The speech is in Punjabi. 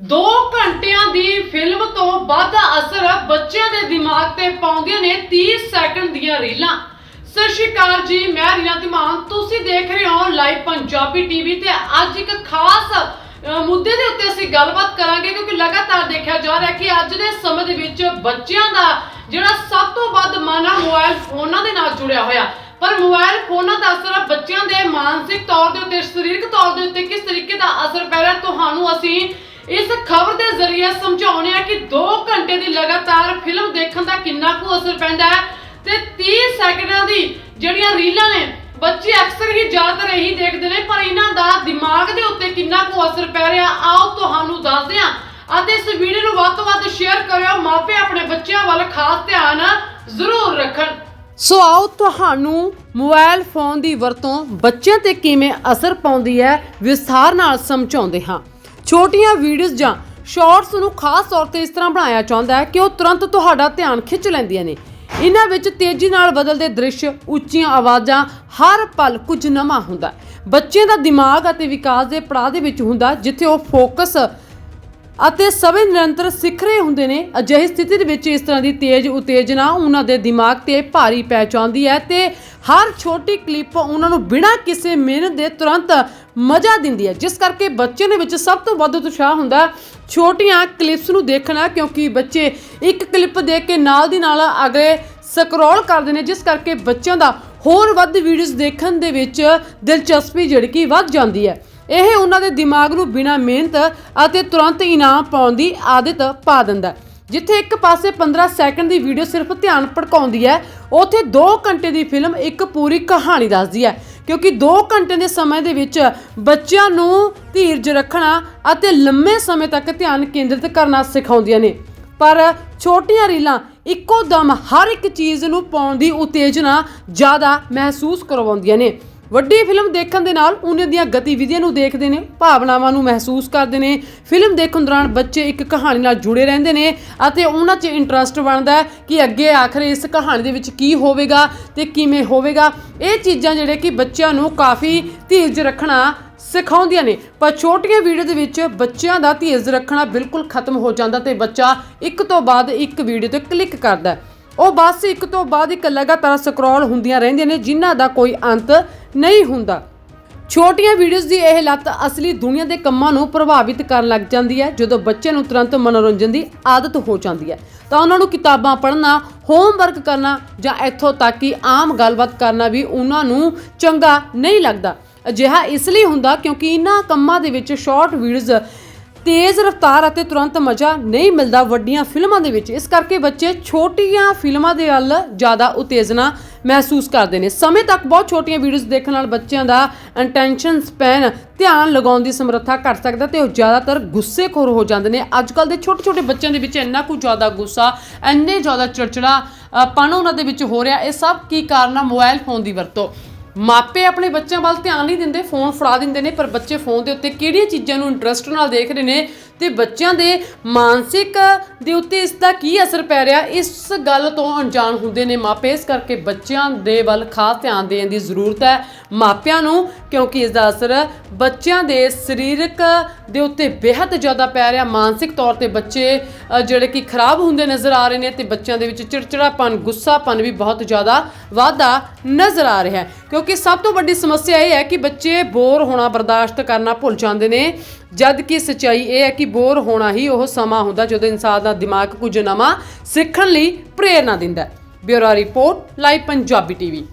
2 ਘੰਟਿਆਂ ਦੀ ਫਿਲਮ ਤੋਂ ਵੱਧ ਅਸਰ ਬੱਚਿਆਂ ਦੇ ਦਿਮਾਗ ਤੇ ਪਾਉਂਦੀਆਂ ਨੇ 30 ਸੈਕਿੰਡ ਦੀਆਂ ਰੀਲਾਂ। ਸਤਿ ਸ਼੍ਰੀ ਅਕਾਲ ਜੀ, ਮੈਂ ਰੀਨਾ ਧਮਾਨ। ਤੁਸੀਂ ਦੇਖ ਰਹੇ ਹੋ ਲਾਈਵ ਪੰਜਾਬੀ ਟੀਵੀ ਤੇ ਅੱਜ ਇੱਕ ਖਾਸ ਮੁੱਦੇ ਦੇ ਉੱਤੇ ਅਸੀਂ ਗੱਲਬਾਤ ਕਰਾਂਗੇ ਕਿਉਂਕਿ ਲਗਾਤਾਰ ਦੇਖਿਆ ਜਾ ਰਿਹਾ ਕਿ ਅੱਜ ਦੇ ਸਮੇਂ ਦੇ ਵਿੱਚ ਬੱਚਿਆਂ ਦਾ ਜਿਹੜਾ ਸਭ ਤੋਂ ਵੱਧ ਮਨ ਆ, ਮੋਬਾਈਲ ਫੋਨਾਂ ਦੇ ਨਾਲ ਜੁੜਿਆ ਹੋਇਆ। ਪਰ ਮੋਬਾਈਲ ਫੋਨਾਂ ਦਾ ਅਸਰ ਬੱਚਿਆਂ ਦੇ ਮਾਨਸਿਕ ਤੌਰ ਦੇ ਉੱਤੇ, ਸਰੀਰਕ ਤੌਰ ਦੇ ਉੱਤੇ ਕਿਸ ਤਰੀਕੇ ਦਾ ਅਸਰ ਪੈ ਰਿਹਾ, ਤੁਹਾਨੂੰ ਅਸੀਂ ਇਸ ਖਬਰ ਦੇ ਜ਼ਰੀਏ ਸਮਝਾਉਣੇ ਆ ਕਿ 2 ਘੰਟੇ ਦੀ ਲਗਾਤਾਰ ਫਿਲਮ ਦੇਖਣ ਦਾ ਕਿੰਨਾ ਕੁ ਅਸਰ ਪੈਂਦਾ ਹੈ ਤੇ 30 ਸੈਕਿੰਡਾਂ ਦੀ ਜਿਹੜੀਆਂ ਰੀਲਾਂ ਨੇ, ਬੱਚੇ ਅਕਸਰ ਹੀ ਜ਼ਿਆਦਾਤਰ ਇਹੀ ਦੇਖਦੇ ਨੇ, ਪਰ ਇਹਨਾਂ ਦਾ ਦਿਮਾਗ ਦੇ ਉੱਤੇ ਕਿੰਨਾ ਕੁ ਅਸਰ ਪੈ ਰਿਹਾ, ਆਓ ਤੁਹਾਨੂੰ ਦੱਸਦੇ ਹਾਂ। ਅਤੇ ਇਸ ਵੀਡੀਓ ਨੂੰ ਵੱਧ ਤੋਂ ਵੱਧ ਸ਼ੇਅਰ ਕਰਿਓ, ਮਾਪੇ ਆਪਣੇ ਬੱਚਿਆਂ ਵੱਲ ਖਾਸ ਧਿਆਨ ਜ਼ਰੂਰ ਰੱਖਣ। ਸੋ ਆਓ ਤੁਹਾਨੂੰ ਮੋਬਾਈਲ ਫੋਨ ਦੀ ਵਰਤੋਂ ਬੱਚਿਆਂ ਤੇ ਕਿਵੇਂ ਅਸਰ ਪਾਉਂਦੀ ਹੈ, ਵਿਸਥਾਰ ਨਾਲ ਸਮਝਾਉਂਦੇ ਹਾਂ। ਛੋਟੀਆਂ ਵੀਡੀਓਜ਼ ਜਾਂ ਸ਼ਾਰਟਸ ਨੂੰ ਖਾਸ ਤੌਰ ਤੇ ਇਸ ਤਰ੍ਹਾਂ ਬਣਾਇਆ ਚਾਹੁੰਦਾ ਹੈ ਕਿ ਉਹ ਤੁਰੰਤ ਤੁਹਾਡਾ ਧਿਆਨ ਖਿੱਚ ਲੈਂਦੀਆਂ ਨੇ ਇਹਨਾਂ ਵਿੱਚ ਤੇਜ਼ੀ ਨਾਲ ਬਦਲਦੇ ਦ੍ਰਿਸ਼, ਉੱਚੀਆਂ ਆਵਾਜ਼ਾਂ, ਹਰ ਪਲ ਕੁਝ ਨਵਾਂ ਹੁੰਦਾ ਹੈ। ਬੱਚੇ ਦਾ ਦਿਮਾਗ ਅਤੇ ਵਿਕਾਸ ਦੇ ਪੜਾਅ ਦੇ ਵਿੱਚ ਹੁੰਦਾ ਜਿੱਥੇ ਉਹ ਫੋਕਸ ਅਤੇ ਸਮੇਂ ਨਿਰੰਤਰ ਸਿੱਖ ਰਹੇ ਹੁੰਦੇ ਨੇ। ਅਜਿਹੀ ਸਥਿਤੀ ਦੇ ਵਿੱਚ ਇਸ ਤਰ੍ਹਾਂ ਦੀ ਤੇਜ਼ ਉਤੇਜਨਾ ਉਹਨਾਂ ਦੇ ਦਿਮਾਗ ਤੇ ਭਾਰੀ ਪੈ ਜਾਂਦੀ ਹੈ ਤੇ ਹਰ ਛੋਟੀ ਕਲਿੱਪ ਉਹਨਾਂ ਨੂੰ ਬਿਨਾਂ ਕਿਸੇ ਮਿਹਨਤ ਦੇ ਤੁਰੰਤ ਮਜ਼ਾ ਦਿੰਦੀ ਹੈ। ਜਿਸ ਕਰਕੇ ਬੱਚੇ ਦੇ ਵਿੱਚ ਸਭ ਤੋਂ ਵੱਧ ਉਤਸ਼ਾਹ ਹੁੰਦਾ ਛੋਟੀਆਂ ਕਲਿੱਪਸ ਨੂੰ ਦੇਖਣਾ, ਕਿਉਂਕਿ ਬੱਚੇ ਇੱਕ ਕਲਿੱਪ ਦੇਖ ਕੇ ਨਾਲ ਦੀ ਨਾਲ ਅਗਲੇ ਸਕਰੋਲ ਕਰਦੇ ਨੇ। ਜਿਸ ਕਰਕੇ ਬੱਚਿਆਂ ਦਾ ਹੋਰ ਵੱਧ ਵੀਡੀਓਜ਼ ਦੇਖਣ ਦੇ ਵਿੱਚ ਦਿਲਚਸਪੀ ਜਿਹੜੀ ਕਿ ਵੱਧ ਜਾਂਦੀ ਹੈ। ਇਹ ਉਹਨਾਂ ਦੇ ਦਿਮਾਗ ਨੂੰ ਬਿਨਾਂ ਮਿਹਨਤ ਅਤੇ ਤੁਰੰਤ ਇਨਾਮ ਪਾਉਣ ਦੀ ਆਦਤ ਪਾ ਦਿੰਦਾ ਹੈ। ਜਿੱਥੇ ਇੱਕ ਪਾਸੇ 15 ਸੈਕਿੰਡ ਦੀ ਵੀਡੀਓ ਸਿਰਫ ਧਿਆਨ ਭਟਕਾਉਂਦੀ ਹੈ, ਉੱਥੇ 2 ਘੰਟੇ ਦੀ ਫਿਲਮ ਇੱਕ ਪੂਰੀ ਕਹਾਣੀ ਦੱਸਦੀ ਹੈ। ਕਿਉਂਕਿ 2 ਘੰਟੇ ਦੇ ਸਮੇਂ ਦੇ ਵਿੱਚ ਬੱਚਿਆਂ ਨੂੰ ਧੀਰਜ ਰੱਖਣਾ ਅਤੇ ਲੰਮੇ ਸਮੇਂ ਤੱਕ ਧਿਆਨ ਕੇਂਦਰਿਤ ਕਰਨਾ ਸਿਖਾਉਂਦੀਆਂ ਨੇ। ਪਰ ਛੋਟੀਆਂ ਰੀਲਾਂ ਇੱਕੋ ਦਮ ਹਰ ਇੱਕ ਚੀਜ਼ ਨੂੰ ਪਾਉਣ ਦੀ ਉਤੇਜਨਾ ਜ਼ਿਆਦਾ ਮਹਿਸੂਸ ਕਰਵਾਉਂਦੀਆਂ ਨੇ। ਵੱਡੀ ਫਿਲਮ ਦੇਖਣ ਦੇ ਨਾਲ ਉਹਨਾਂ ਦੀਆਂ ਗਤੀਵਿਧੀਆਂ ਨੂੰ ਦੇਖਦੇ ਨੇ, ਭਾਵਨਾਵਾਂ ਨੂੰ ਮਹਿਸੂਸ ਕਰਦੇ ਨੇ। ਫਿਲਮ ਦੇਖਣ ਦੌਰਾਨ ਬੱਚੇ ਇੱਕ ਕਹਾਣੀ ਨਾਲ ਜੁੜੇ ਰਹਿੰਦੇ ਨੇ ਅਤੇ ਉਹਨਾਂ 'ਚ ਇੰਟਰਸਟ ਬਣਦਾ ਹੈ ਕਿ ਅੱਗੇ ਆਖਰ ਇਸ ਕਹਾਣੀ ਦੇ ਵਿੱਚ ਕੀ ਹੋਵੇਗਾ ਤੇ ਕਿਵੇਂ ਹੋਵੇਗਾ। ਇਹ ਚੀਜ਼ਾਂ ਜਿਹੜੇ ਕਿ ਬੱਚਿਆਂ ਨੂੰ ਕਾਫੀ ਧੀਰਜ ਰੱਖਣਾ ਸਿਖਾਉਂਦੀਆਂ ਨੇ। ਪਰ ਛੋਟੀਆਂ ਵੀਡੀਓ ਦੇ ਵਿੱਚ ਬੱਚਿਆਂ ਦਾ ਧੀਰਜ ਰੱਖਣਾ ਬਿਲਕੁਲ ਖਤਮ ਹੋ ਜਾਂਦਾ ਤੇ ਬੱਚਾ ਇੱਕ ਤੋਂ ਬਾਅਦ ਇੱਕ ਵੀਡੀਓ ਤੇ ਕਲਿੱਕ ਕਰਦਾ ਉਹ ਬਸ ਇੱਕ ਤੋਂ ਬਾਅਦ ਇੱਕ ਲਗਾਤਾਰ ਸਕਰੋਲ ਹੁੰਦੀਆਂ ਰਹਿੰਦੀਆਂ ਨੇ, ਜਿਨ੍ਹਾਂ ਦਾ ਕੋਈ ਅੰਤ ਨਹੀਂ ਹੁੰਦਾ। ਛੋਟੀਆਂ ਵੀਡੀਓਜ਼ ਦੀ ਇਹ ਲੱਤ ਅਸਲੀ ਦੁਨੀਆ ਦੇ ਕੰਮਾਂ ਨੂੰ ਪ੍ਰਭਾਵਿਤ ਕਰਨ ਲੱਗ ਜਾਂਦੀ ਹੈ, ਜਦੋਂ ਬੱਚੇ ਨੂੰ ਤੁਰੰਤ ਮਨੋਰੰਜਨ ਦੀ ਆਦਤ ਹੋ ਜਾਂਦੀ ਹੈ। ਤਾਂ ਉਹਨਾਂ ਨੂੰ ਕਿਤਾਬਾਂ ਪੜ੍ਹਨਾ ਹੋਮਵਰਕ ਕਰਨਾ ਜਾਂ ਇੱਥੋਂ ਤੱਕ ਕਿ ਆਮ ਗੱਲਬਾਤ ਕਰਨਾ ਵੀ ਉਹਨਾਂ ਨੂੰ ਚੰਗਾ ਨਹੀਂ ਲੱਗਦਾ। ਅਜਿਹਾ ਇਸ ਲਈ ਹੁੰਦਾ ਕਿਉਂਕਿ ਇਹਨਾਂ ਕੰਮਾਂ ਦੇ ਵਿੱਚ ਸ਼ਾਰਟ ਵੀਡੀਓਜ਼ ਤੇਜ਼ ਰਫ਼ਤਾਰ ਅਤੇ ਤੁਰੰਤ ਮਜ਼ਾ ਨਹੀਂ ਮਿਲਦਾ ਵੱਡੀਆਂ ਫਿਲਮਾਂ ਦੇ ਵਿੱਚ। ਇਸ ਕਰਕੇ ਬੱਚੇ ਛੋਟੀਆਂ ਫਿਲਮਾਂ ਦੇ ਵੱਲ ਜ਼ਿਆਦਾ ਉਤੇਜਨਾ ਮਹਿਸੂਸ ਕਰਦੇ ਨੇ। ਸਮੇਂ ਤੱਕ ਬਹੁਤ ਛੋਟੀਆਂ ਵੀਡੀਓਜ਼ ਦੇਖਣ ਨਾਲ ਬੱਚਿਆਂ ਦਾ ਅਟੈਂਸ਼ਨ ਸਪੈਨ ਧਿਆਨ ਲਗਾਉਣ ਦੀ ਸਮਰੱਥਾ ਘਟ ਸਕਦਾ ਤੇ ਉਹ ਜ਼ਿਆਦਾਤਰ ਗੁੱਸੇਖੋਰ ਹੋ ਜਾਂਦੇ ਨੇ। ਅੱਜ ਕੱਲ ਦੇ ਛੋਟੇ ਛੋਟੇ ਬੱਚਿਆਂ ਦੇ ਵਿੱਚ ਇੰਨਾ ਕੁ ਜ਼ਿਆਦਾ ਗੁੱਸਾ, ਇੰਨੇ ਜ਼ਿਆਦਾ ਚਿੜਚਿੜਾ ਪਣ ਉਹਨਾਂ ਦੇ ਵਿੱਚ ਹੋ ਰਿਹਾ। ਇਹ ਸਭ ਕੀ ਕਾਰਨ ਆ? ਮੋਬਾਈਲ ਫੋਨ ਦੀ ਵਰਤੋਂ। ਮਾਪੇ ਆਪਣੇ ਬੱਚਿਆਂ ਵੱਲ ਧਿਆਨ ਨਹੀਂ ਦਿੰਦੇ, ਫੋਨ ਫੜਾ ਦਿੰਦੇ ਨੇ, ਪਰ ਬੱਚੇ ਫੋਨ ਦੇ ਉੱਤੇ ਕਿਹੜੀਆਂ ਚੀਜ਼ਾਂ ਨੂੰ ਇੰਟਰਸਟ ਨਾਲ ਦੇਖ ਰਹੇ ਨੇ ਤੇ ਬੱਚਿਆਂ ਦੇ ਮਾਨਸਿਕ ਦੇ ਉੱਤੇ ਇਸ ਦਾ ਕੀ ਅਸਰ ਪੈ ਰਿਹਾ? ਇਸ ਗੱਲ ਤੋਂ ਅਣਜਾਣ ਹੁੰਦੇ ਨੇ ਮਾਪੇ, ਇਸ ਕਰਕੇ ਬੱਚਿਆਂ ਦੇ ਵੱਲ ਖਾਸ ਧਿਆਨ ਦੇਣ ਦੀ ਜ਼ਰੂਰਤ ਹੈ ਮਾਪਿਆਂ ਨੂੰ, ਕਿਉਂਕਿ ਇਸ ਦਾ ਅਸਰ ਬੱਚਿਆਂ ਦੇ ਸਰੀਰਕ ਦੇ ਉੱਤੇ ਬੇहद ਜ਼ਿਆਦਾ ਪੈ ਰਿਹਾ। ਮਾਨਸਿਕ ਤੌਰ ਤੇ ਬੱਚੇ ਜਿਹੜੇ ਕਿ ਖਰਾਬ ਹੁੰਦੇ ਨਜ਼ਰ ਆ ਰਹੇ ਨੇ ਤੇ ਬੱਚਿਆਂ ਦੇ ਵਿੱਚ ਚਿੜਚਿੜਾਪਨ, ਗੁੱਸਾਪਨ ਵੀ ਬਹੁਤ ਜ਼ਿਆਦਾ ਵਾਧਾ ਨਜ਼ਰ ਆ ਰਿਹਾ ਹੈ। ਕਿਉਂਕਿ ਸਭ ਤੋਂ ਵੱਡੀ ਸਮੱਸਿਆ ਇਹ ਹੈ ਕਿ ਬੱਚੇ ਬੋਰ ਹੋਣਾ ਬਰਦਾਸ਼ਤ ਕਰਨਾ ਭੁੱਲ ਜਾਂਦੇ ਨੇ ਜਦ ਕਿ ਸੱਚਾਈ ਇਹ ਹੈ ਕਿ ਬੋਰ ਹੋਣਾ ਹੀ ਉਹ ਸਮਾਂ ਹੁੰਦਾ ਜਦੋਂ ਇਨਸਾਨ ਦਾ ਦਿਮਾਗ ਕੁਝ ਨਵਾਂ ਸਿੱਖਣ ਲਈ ਪ੍ਰੇਰਨਾ ਦਿੰਦਾ ਹੈ। Bureau report, live Punjabi TV.